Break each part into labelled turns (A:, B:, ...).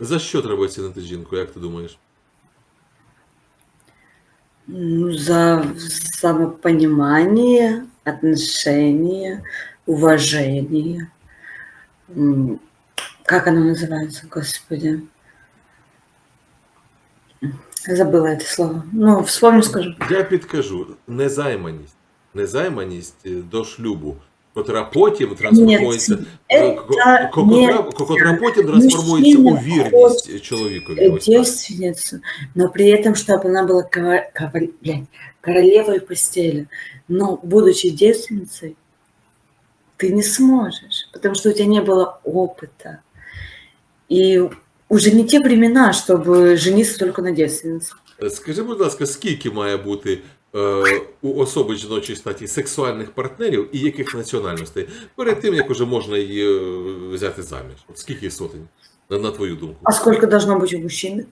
A: За що треба оцінити жінку, як ти думаєш?
B: Ну, за самопонимание, отношение, уважение. М, Как оно называется, господи? Забыла это слово. Ну, вспомню, скажу.
A: Я підкажу: незайманість. Незайманість е, до шлюбу, котра потім трансформується,
B: це
A: ко- ко- котра,
B: не
A: котра потім трансформується у
B: Мужчина
A: вірність чоловікові. Ось так.
B: девственницу, но при этом, чтобы она была кова- кава- блядь, королевой постели. Но, будучи девственницей, ты не сможешь, потому что у тебя не было опыта. И уже не те времена, чтобы жениться только на девственнице.
A: Е, Скажи, будь ласка, скільки має бути е, у особи жіночої статі сексуальних партнерів і яких національностей перед тим, як уже можна її е, взяти заміж? От скільки сотень, на, на твою думку?
B: А сколько должно быть у мужчины?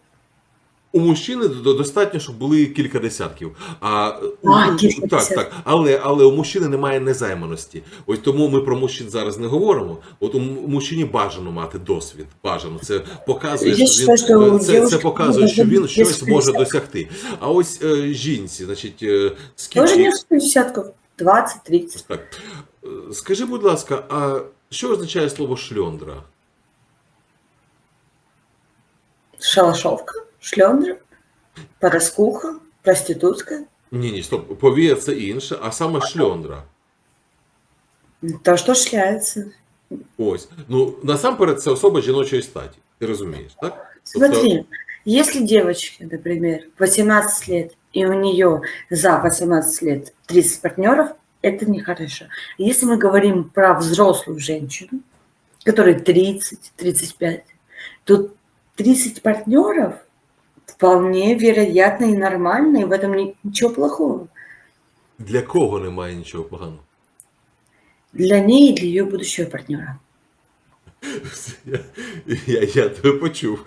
A: У мужчини достатньо, щоб були кілька десятків. А, у-
B: кілька
A: так,
B: десятків.
A: так. Але, але у мужчини немає незайманості. Ось тому ми про мужчин зараз не говоримо. От у мужчині бажано мати досвід. Бажано. Це показує, що
B: считаю, що
A: він це, це показує, що він щось може досягти. А ось е, жінці, значить, е, скільки.
B: несколько десятков. 20, 30.
A: Так. Е, Скажи, будь ласка, а що означає слово шльондра?
B: Шалашовка, шлендра, пороскуха, проститутка.
A: Ні, ні, стоп, повія це інше, а саме шльондра.
B: То, что шляется.
A: Ось. Ну, насамперед, це особа жіночої статі. Ти розумієш, так? Тобто-
B: Смотри, если девочке, например, 18 лет, и у нее за 18 лет 30 партнеров, это нехорошо. Если мы говорим про взрослую женщину, которой 30-35, то 30 партнеров вполне вероятно и нормально, и в этом ни- ничего плохого.
A: Для кого немає нічого поганого?
B: Для ней и для ее будущего партнера.
A: Я, я, я тебе почув.